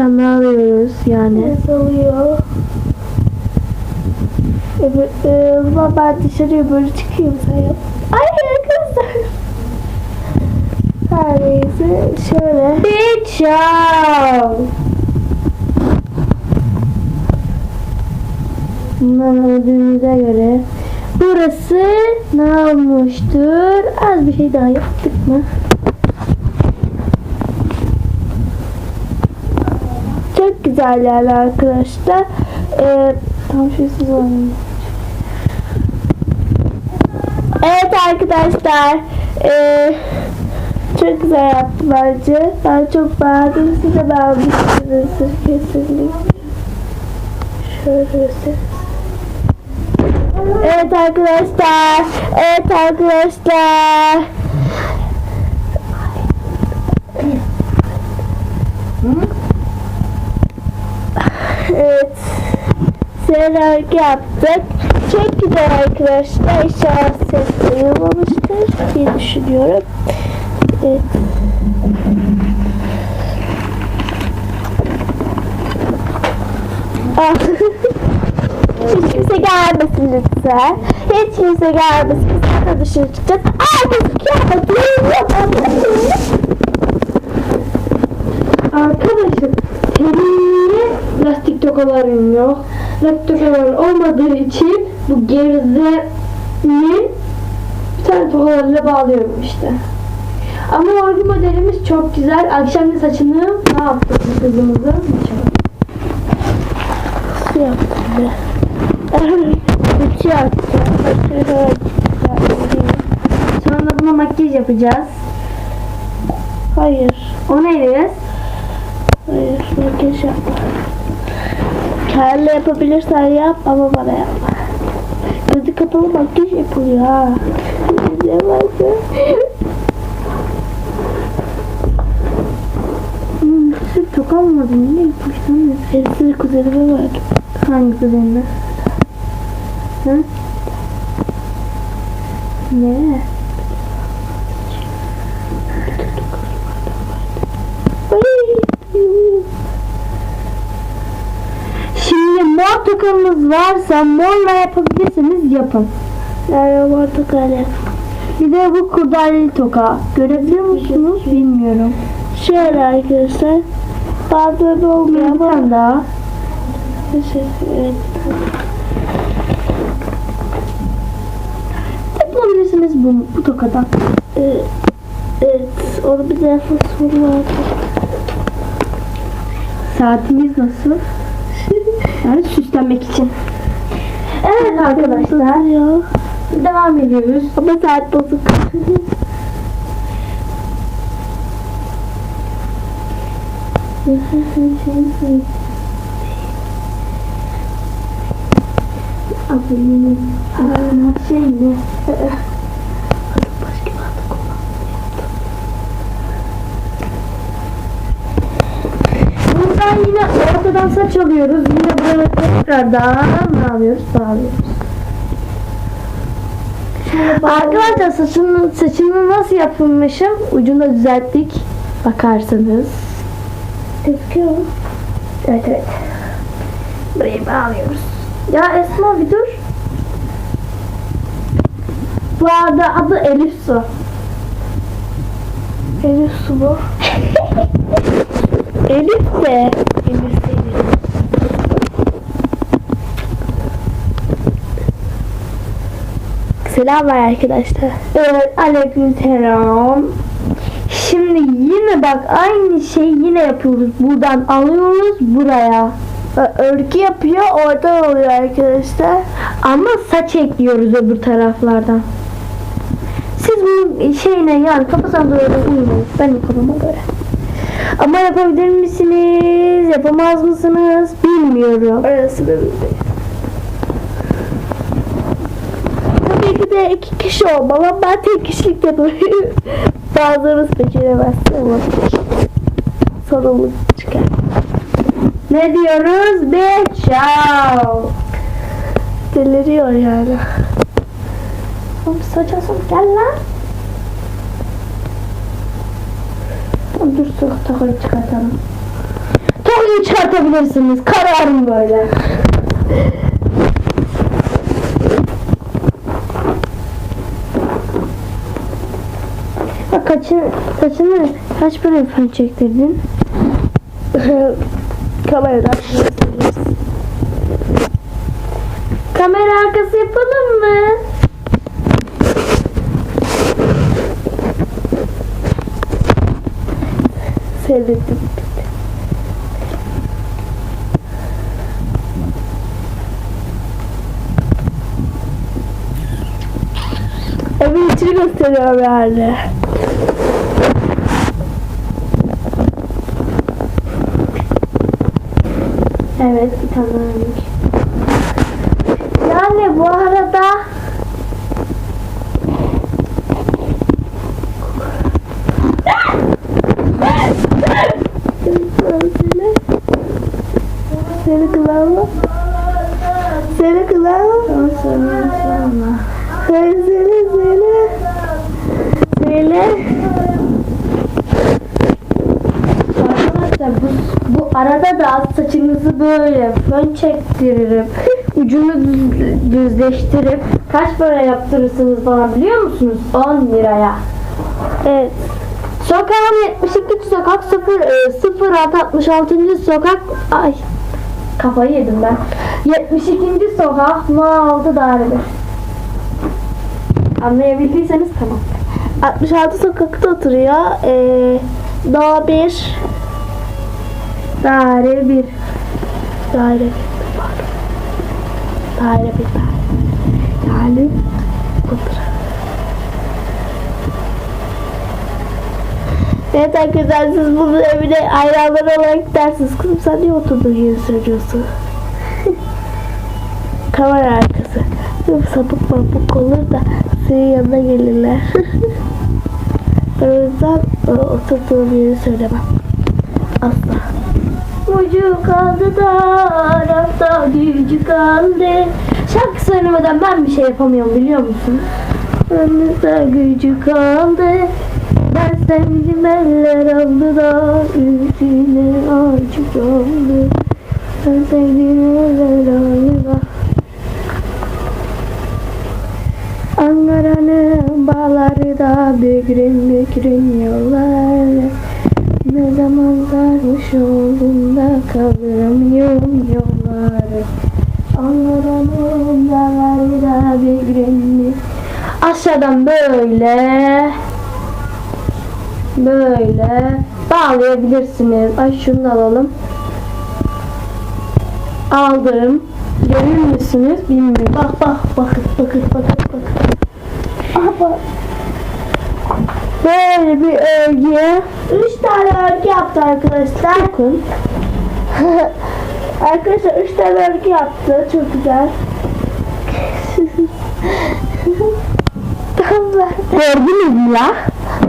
tane alıyoruz yani. Evet alıyor. Evet, e, o zaman ben dışarıya böyle çıkayım sen yap. Ay kızlar. Her neyse şöyle. Bir çal. Bundan öldüğümüze göre burası ne olmuştur? Az bir şey daha yaptık mı? Çok güzel yerler arkadaşlar. Ee, tam şeysiz olayım. Evet arkadaşlar. Ee, çok güzel yaptı bence. Ben çok beğendim. Siz de beğenmişsinizdir kesinlikle. Şöyle göstereyim. Evet arkadaşlar. Evet arkadaşlar. Evet. Seyrek yaptık. Çok güzel arkadaşlar. İnşallah ses duyulmamıştır diye düşünüyorum. Evet. Ah. Hiç kimse gelmesin lütfen. Hiç kimse gelmesin. Biz burada dışarı çıkacağız. Aa gözüküyor. Arkadaşım senin lastik tokaların yok. Tokaların olmadığı için bu gerizinin bir tane tokalarıyla bağlıyorum işte. Ama örgü modelimiz çok güzel. Akşam da saçını ne yaptık bu kızımızı? Nasıl yaptım be? Üçü yapacağım. Sonra buna makyaj yapacağız. Hayır. O neydi? Hayır. Makyaj yapma. Kendine yapabilirsen yap ama bana yapma. Gözü kapalı makyaj yapılıyor ha. Hmm, sırf toka almadım. Niye yapmıştım? Hepsini kuzenime verdim. Hangi kuzenine? Hı? Ne? Şimdi mor tokamız varsa morla yapabilirseniz yapın. Yani var tokayla. Bir de bu kurdaleli toka. Görebiliyor musunuz? Bilmiyorum. Şöyle arkadaşlar. Bir olmuyor ama. tane daha. Evet. Yapabilirsiniz bu, bu tokadan. Ee, evet. Onu bir defa soru var. Saatimiz nasıl? Yani süslenmek için. Evet arkadaşlar. Devam ediyoruz. Ama saat bozuk. Abinin şey ne? Başka bir adı Buradan yine ortadan saç alıyoruz. Yine buraya tekrardan ne yapıyoruz? Bağlıyoruz. Arkadaşlar saçını, saçını nasıl yapılmışım? Ucunu da düzelttik. Bakarsanız. Gözüküyor mu? Evet evet. Burayı bağlıyoruz. Ya Esma bir dur. Bu arada adı Elif Su. Elif su bu. Elif de. Elif Selamlar arkadaşlar. Evet aleykümselam. Şimdi yine bak aynı şeyi yine yapıyoruz. Buradan alıyoruz buraya. Örgü yapıyor oradan oluyor arkadaşlar. Ama saç ekliyoruz öbür taraflardan. Siz bu şeyine yani kafadan doğru uymayın. Benim kafama göre. Ama yapabilir misiniz? Yapamaz mısınız? Bilmiyorum. Orası da bilmiyorum. De iki kişi olmalı ben tek kişilik yapıyorum. Bazılarımız beceremezsin ama sorumluluk çıkar. Ne diyoruz? Be ciao. Deliriyor yani. Oğlum saç asıl gel lan. Dur takayı çıkartalım. Tokuyu çıkartabilirsiniz. Kararım böyle. Bak kaçın, saçını kaç para fön çektirdin? Kameradan. Kamera arkası yapalım mı? Seyrettim. İçini gösteriyorum yani. Evet bir tane örnek. Yani bu arada Seni kulağıma Seni kulağıma Seni seni seni Seni Arkadaşlar bu, bu arada da saçınızı böyle fön çektiririm. Ucunu düz- düzleştirip kaç para yaptırırsınız bana biliyor musunuz? 10 liraya. Evet Sokağın 72. sokak 0 e, 0666. sokak ay kafayı yedim ben. 72. sokak No 6 daire 1. Anlayabildiyseniz tamam. 66 sokakta oturuyor. Ee, Doğa 1 Daire 1. Daire 1 pardon. Daire 1 daire. Yani budur. Evet arkadaşlar siz bunu evine hayranlar olarak dersiniz. Kızım sen niye oturduğun yeri söylüyorsun? Kamera arkası. Kızım sapık mapık olur da senin yanına gelirler. ben o yüzden e, oturduğum yeri söylemem. Asla. Ucu kaldı da arafta gücü kaldı. Şarkı söylemeden ben bir şey yapamıyorum biliyor musun? Önümüzde gücü kaldı. Ben sevdim eller aldı da üstüne acı kaldı. Ben sevdim eller aldı da. Ankara'nın bağları da bükrün bükrün yollar. Ne zaman sarhoş oldum da kaldıramıyorum yolları. Ankara'nın bağları da bükrün Aşağıdan böyle böyle bağlayabilirsiniz. Ay şunu alalım. Aldım. Görür müsünüz? Bilmiyorum. Bak bak bakın bakın bakın bakın. Aha bak. Böyle bir örgü. Üç tane örgü yaptı arkadaşlar. Bakın. arkadaşlar üç tane örgü yaptı. Çok güzel. Gördünüz mü la?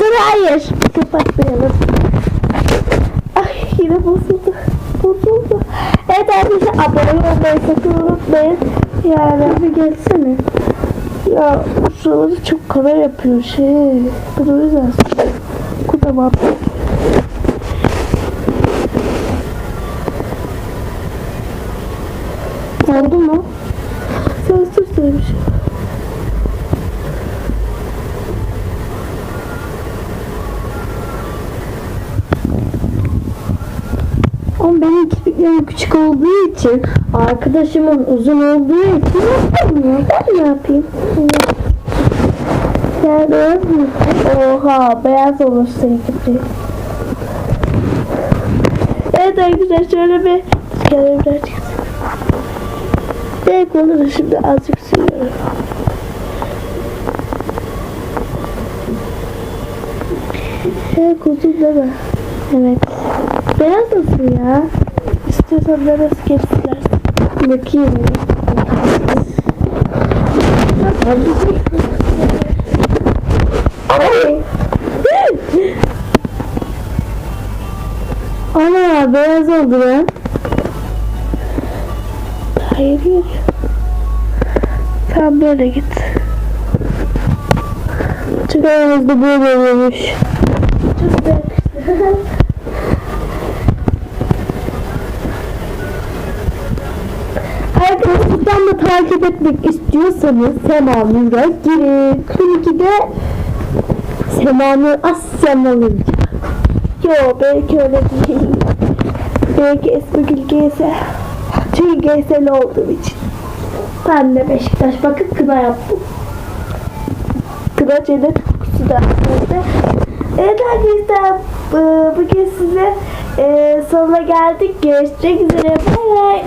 Dur hayır. Kapatmayalım. Ay yine bozuldu. Bozuldu. Evet arkadaşlar abone olmayı sakın unutmayın. Yani Bir gelsene. Ya şuraları çok kara yapıyor şey. Ben o yüzden Kutamam. Oldu mu? Sen sus demiş. Ama kirpiklerim küçük olduğu için arkadaşımın uzun olduğu için ne yapayım? Mi? Oha beyaz olmuş senin gibi. Evet arkadaşlar şöyle bir kenarımdan çıksın. Belki olur şimdi azıcık sürüyorum. Evet uzun değil mi? Evet. Beyaz nasıl ya? İstiyorsan da nasıl kestiler? Bakayım. Ay. Ana beyaz oldu lan. Hayır hayır. Sen böyle git. Beyaz da böyle olmuş. Çok. Da takip etmek istiyorsanız Sema Nur'a girin. 42'de Sema Nur Asya Malınca. Yo belki öyle değil. Belki Esmigül GS. Çünkü GS'li olduğum için. Ben de Beşiktaş bakıp kına yaptım. Kıra cennet kokusu arkadaşlar. Evet arkadaşlar bu- bugün size e, sonuna geldik. Görüşmek üzere. Bay bay.